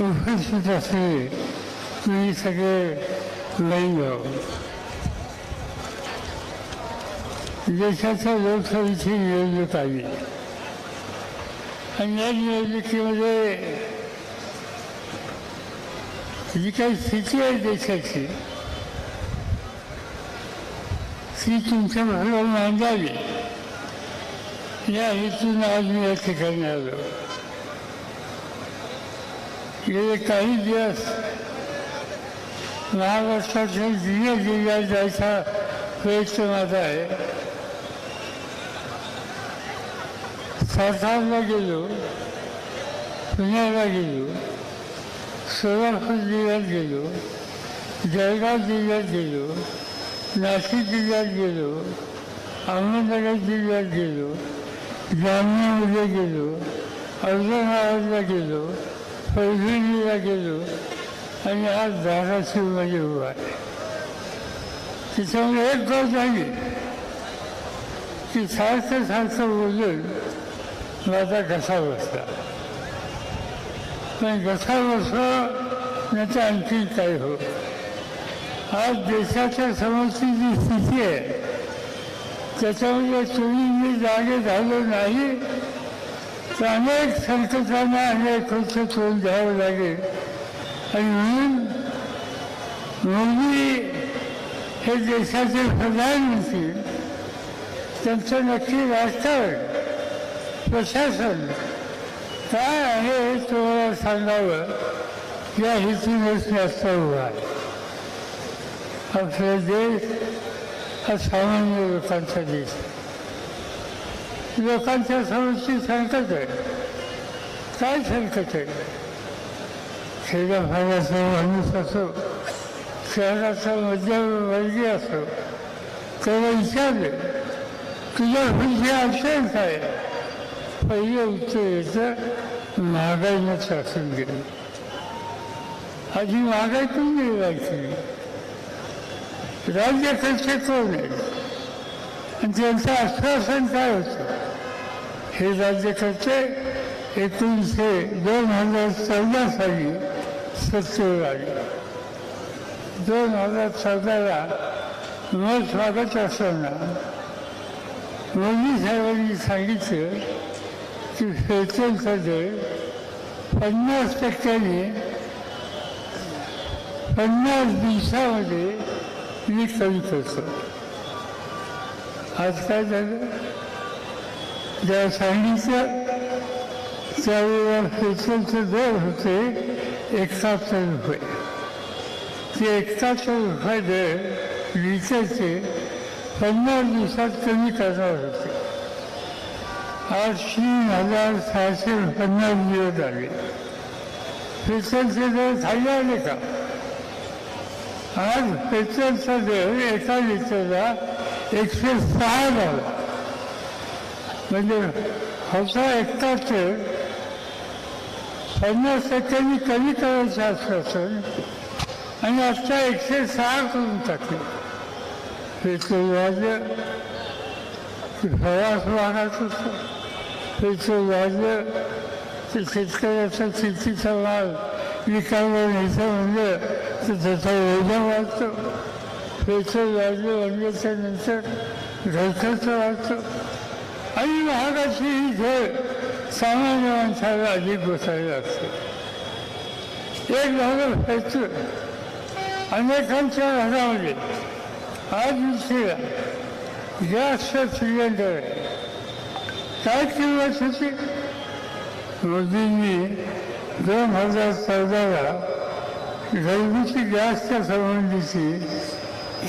उपस्थित असलेले तुम्ही सगळे लई देशाच्या लोकसभेची निवडणूक आली आणि या निवडणुकीमध्ये जी काही स्थिती आहे देशाची ती तुमच्या बरोबर मांडावी. या हेतून आज मी या ठिकाणी आलो. गेले काही दिवस महाराष्ट्राच्या जिल्ह्या जिल्ह्यात जायचा प्रयत्न माझा आहे सातारला गेलो पुण्याला गेलो सोलापूर जिल्ह्यात गेलो जळगाव जिल्ह्यात गेलो नाशिक जिल्ह्यात गेलो अहमदनगर जिल्ह्यात गेलो जामनेमध्ये गेलो औरंगाबादला गेलो पैठणीला गेलो आणि आज धाराशिवमध्ये उभा आहे त्याच्यामुळे एक गोष्ट झाली की सारखं सारखं बोलून माझा घसा बसला पण घसा बसला नाही तर आणखी काय हो आज देशाच्या समोरची जी स्थिती आहे त्याच्यामध्ये तुम्ही मी जागे झालो नाही तर अनेक संकटांना अनेक खर्च तोंड द्यावं लागेल. आणि म्हणून मोदी हे देशाचे प्रधानमंत्री त्यांचं नक्की राजकारण प्रशासन काय आहे हे तुम्हाला सांगावं? या हेतूनच जास्त असता उभा आहे. आपला देश हा सामान्य लोकांचा देश आहे. लोकांच्या समोरची संकट आहे. काय संकट आहे? खेड्यापाड्याचा माणूस असो शहराचा मध्यमवर्गीय असो त्याला विचारले तुझ्या पैसे अडचण काय पहिलं उत्तर याचं महागाईनं शासन गेलं. आधी महागाई तुम्ही राज्य राज्यकर्ते कोण आहे आणि त्यांचं आश्वासन काय होतं? हे राज्यकर्ते एकोणीसशे दोन हजार चौदा साली सत्तेवर आले. दोन हजार चौदाला न स्वागत असताना मोदी साहेबांनी सांगितलं की पेट्रोलचा दर पन्नास टक्क्याने पन्नास दिवसामध्ये मी कमी करतो. आज काय झालं ज्या सांगितलं त्यावेळेला पेट्रोलचे दर होते एकाहत्तर रुपये ते एकाहत्तर रुपये दर लिटरचे पन्नास दिवसात कमी करणार होते. आज तीन हजार सहाशे पन्नास दिवस आले पेट्रोलचे दर खाली आले का? आज पेट्रोलचा दर एका लिटरला एकशे सहा झाला. म्हणजे होता एकटाच पन्नास टक्क्यांनी कमी करायचं आश्वासन? आणि आता एकशे सहा करून टाकले. पेट्रोल वाजलं की प्रवास वाढत होता. पेट्रोल वाजलं तर शेतकऱ्याचा शेतीचा माल विकायला न्यायचं म्हणजे तर त्याचा ओझा वाढतो. पेट्रोल वाढलं म्हणल्याच्या नंतर घरखर्च वाढतो आणि महागाची ही झळ सामान्य माणसाला अधिक बसायला लागते एक झालं पेट्रोल अनेकांच्या घरामध्ये आज दिवशीला गॅसचं सिलेंडर आहे काय किंमत होती मोदींनी दोन हजार चौदाला घरगुती गॅसच्या संबंधीची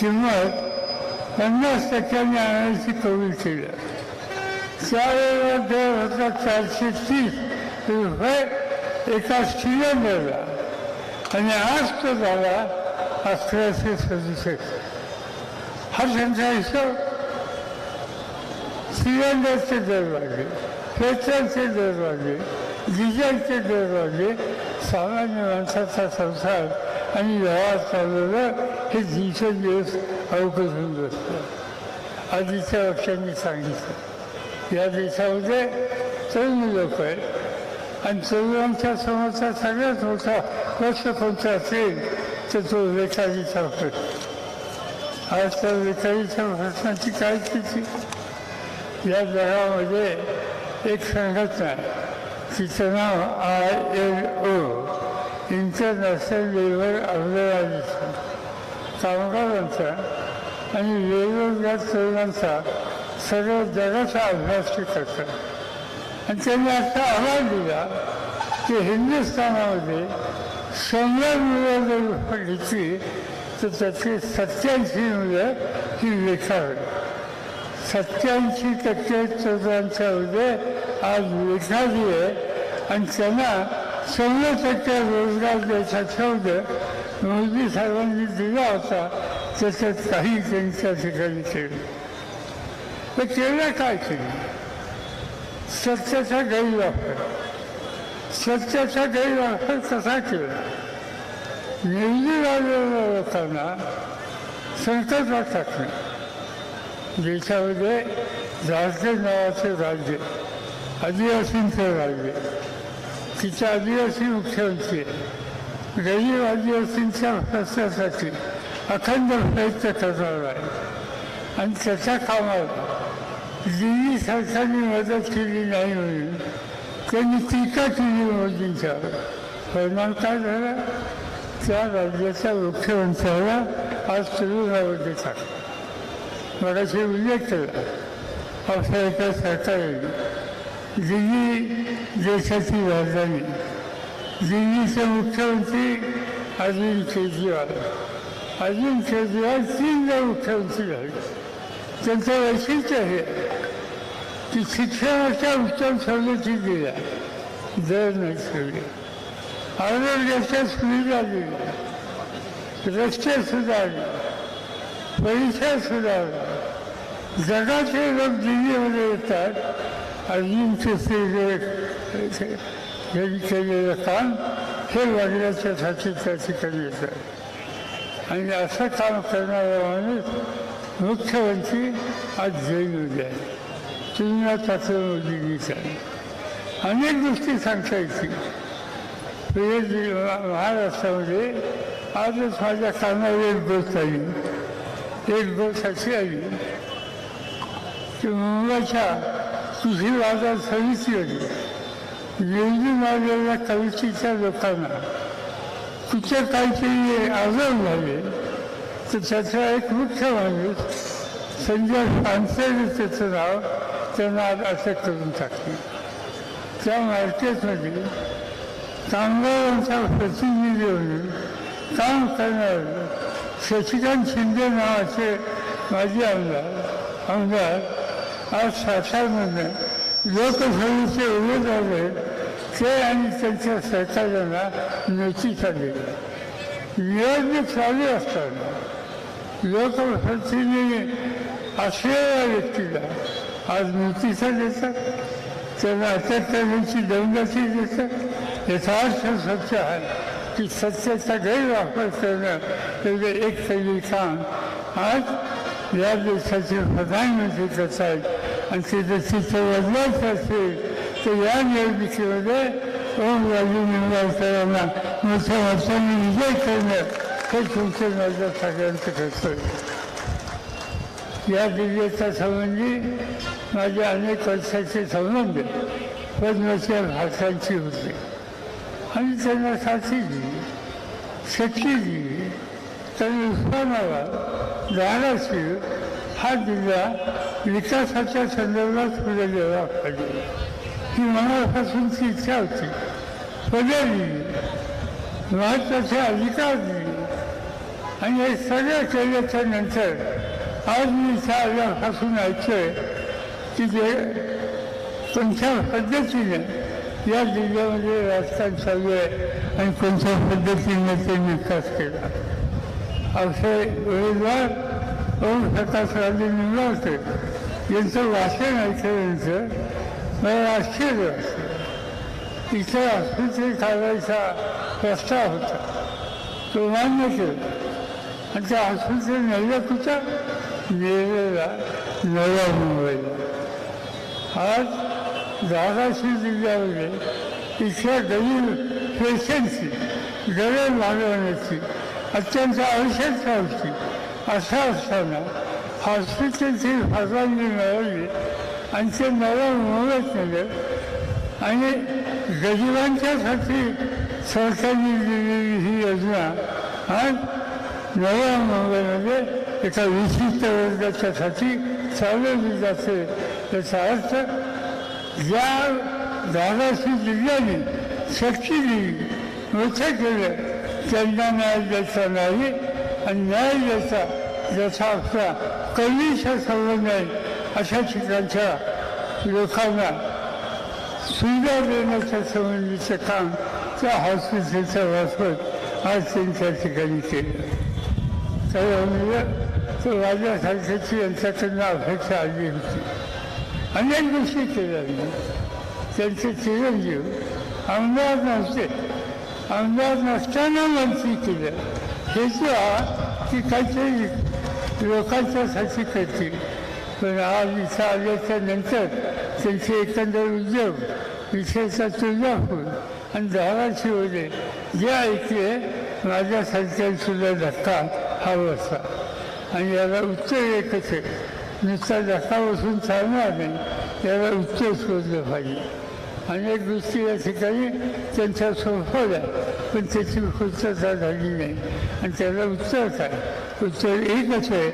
किंमत पन्नास टक्क्यांनी आणायची कमी केलं त्यावेळेला दर होता चारशे तीस रुपये एका सिलेंडरला. आणि आज तो झाला अकराशे सदुसष्ट. हा. त्यांचा हिशोब सिलेंडरचे दर वाढले पेट्रोलचे दर वाढले डिझेलचे दर वाढले. सामान्य माणसाचा संसार आणि व्यवहार चालवलं हे दिवसेंदिवस अवघड होऊन बसतं आधीच्या वर्षांनी सांगितलं या देशामध्ये तरुण लोक आहेत आणि तरुणांच्या समोरचा सगळ्यात मोठा वर्ष कोणता असेल तर तो बेकारीचा प्रश्न आज त्या बेकारीच्या प्रश्नाची काय स्थिती या जगामध्ये एक संघटना तिचं नाव I L O international labour organisation कामगारांचा आणि वेगवेगळ्या तरुणांचा सर्व जगाचा अभ्यास ते करतात. आणि त्यांनी असा अहवाल दिला की हिंदुस्थानामध्ये शंभर मुलं जर घेतली तर त्यातली सत्याऐंशी मुलं ही बेकार सत्याऐंशी टक्के तरुणांच्यामध्ये आज बेकारी आहे आणि त्यांना शंभर टक्के रोजगार द्यायचा ठेवलं मोदी साहेबांनी दिला होता त्याच्यात काही त्यांच्या ठिकाणी केलं. तर केलं काय केलं? सत्याचा गैरवापर सत्याचा गैरवापर कसा केला? निवडून आलेल्या लोकांना संकटात टाकणे देशामध्ये झारखंड नावाचे राज्य आदिवासींचं राज्य तिच्या आदिवासी मुख्यमंत्री आहे आदिवासींच्या प्रश्नासाठी अखंड प्रयत्न करणार आहे. आणि त्याच्या कामात दिल्ली सरकारने मदत केली नाही म्हणून त्यांनी टीका केली मोदींच्यावर परिणाम काय झाला? त्या राज्याच्या मुख्यमंत्र्याला आज तुरुंगामध्ये टाकलं मगाशी उल्लेख केला. अशा एका सरकारने दिल्ली देशाची राजधानी. दिल्लीचे मुख्यमंत्री अरविंद केजरीवाल अरविंद केजरीवाल तीनदा मुख्यमंत्री झाले त्यांचं वैशिष्ट्य हे की शिक्षणाच्या उत्तम सवलती दिल्या दर नाही ठेवले आरोग्याच्या सुविधा दिल्या रस्ते सुधारले परिसर सुधारला जगाचे लोक दिल्लीमध्ये येतात अजिंक्य यांनी केलेलं काम हे वाढल्याच्यासाठी त्या ठिकाणी येतं आणि असं काम करणारा माणूस मुख्यमंत्री आज जैन उद्या तुलना तात्र आहे अनेक गोष्टी सांगता येतील महाराष्ट्रामध्ये आजच माझ्या कानावर एक गोष्ट आली एक गोष्ट अशी आली की मुंबईच्या कृषी बाजार समितीमध्ये निवडून आलेल्या कवितेच्या लोकांना तिथे काहीतरी आजार झाले तर त्याचा एक मुख्य माणूस संजय पानसरे त्याचं नाव त्यांना आज अटक करून टाकली. त्या मार्केटमध्ये कामगारांचा प्रतिनिधी म्हणून काम करणारे शशिकांत शिंदे नावाचे माजी आमदार आमदार आज सातारमधनं लोकसभेचे उमेदवार आहेत ते आणि त्यांच्या सहकार्यांना नोटीस आली निवडणूक चालू असताना लोकप्रतिनिधी असलेल्या व्यक्तीला आज नोटिसा देतात त्यांना अटक करण्याची दमदाटी देतात. याचा अर्थ सत्य आहे की सत्याचा गैरवापर करणं म्हणजे एक पहिली काम आज या देशाचे प्रधानमंत्री करत आहेत आणि ते जशी चित्र बदलायचं असेल तर या निवडणुकीमध्ये ओम राजू निंबाळकरांना मोठ्या मतांनी विजय करणं हे तुमचं माझ्या सगळ्यांचं कर्तव्य या दिव्याच्या संबंधी माझे अनेक वर्षाचे संबंध पद्मच्या भाषांची होते आणि त्यांना साथी दिली शक्ती दिली त्यांनी उस्मानाबाद धाराशिव हा जिल्हा विकासाच्या संदर्भात पुढे गेला पाहिजे. मनापासून ती इच्छा होती. पदे दिली महत्त्वाचे अधिकार दिले. आणि हे सगळं केल्याच्यानंतर आज मी इथं आल्यापासून ऐकतोय की जे कोणत्या पद्धतीने या जिल्ह्यामध्ये राजकारण चालू आहे आणि कोणत्या पद्धतीने ते विकास केला. असे उमेदवार ओम प्रकाश राजे यांचं वाचन ऐकल्यानंतर मला आश्चर्य वाटलं इथे आस्पत्रे काढायचा प्रस्ताव होता. तो मान्य केला. आणि त्या आस्पत्रे नेल्या कुठं? नेलेला नव्या मुंबईला आज धाराशिव जिल्ह्यामध्ये इथल्या गरीब पेशंटची गरज भागवण्याची अत्यंत आवश्यकता होती. असं असताना हॉस्पिटलची परवानगी मिळवली आणि ते मला मुंबईत नेलं आणि गरिबांच्यासाठी सरकारने दिलेली ही योजना आज नव्या मुंबईमध्ये एका विशिष्ट वर्गाच्यासाठी चालवली जाते याचा अर्थ ज्या धाराशी जिल्ह्याने शक्ती दिली मोठं केलं त्यांना न्याय द्यायचा नाही आणि न्याय द्यायचा ज्याचा आपला कवीचा संबंध आहे अशा ठिकाणच्या लोकांना सुविधा देण्याच्या संबंधीचं काम त्या हॉस्पिटलचा वापर आज त्यांच्या ठिकाणी केलं त्यामुळे तो माझ्यासारख्याची यांच्याकडनं अपेक्षा आली होती अनेक गोष्टी केल्या त्यांचे चिरंजीव आमदार नव्हते आमदार नसताना मंत्री केलं हेतू हा की काहीतरी लोकांच्यासाठी करतील पण आज इथं आल्याच्यानंतर त्यांचे एकंदर उद्योग विशेषतः तुळजापूर आणि धाराशिवमध्ये जे ऐकले माझ्यासारख्यांसुद्धा धक्का हा बसला. आणि याला उत्तर एकच आहे. नुसता धक्का बसून चालणार नाही याला उत्तर शोधलं पाहिजे. अनेक गोष्टी या ठिकाणी त्यांच्या सोपवल्या पण त्याची पूर्तता झाली नाही आणि त्याला उत्तर काय उत्तर एकच आहे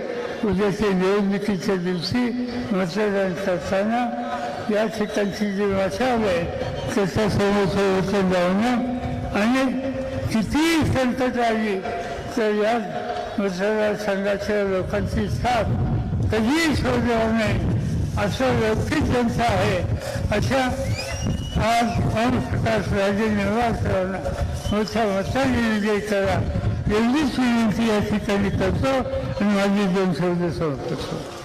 उद्याच्या निवडणुकीच्या दिवशी मतदान करताना या ठिकाणची जी मशाल आहे त्याच्यासमोर संरक्षण लावणं आणि कितीही संकट आली तर या मतदारसंघाच्या लोकांची साथ कधीही सोडणार नाही असं व्यक्ती त्यांचं आहे अशा आज ओमप्रकाश राजे निवासरावांना मोठ्या मताने विजय करा एवढीच विनंती या ठिकाणी करतो आणि माझी दोन शब्द संपतो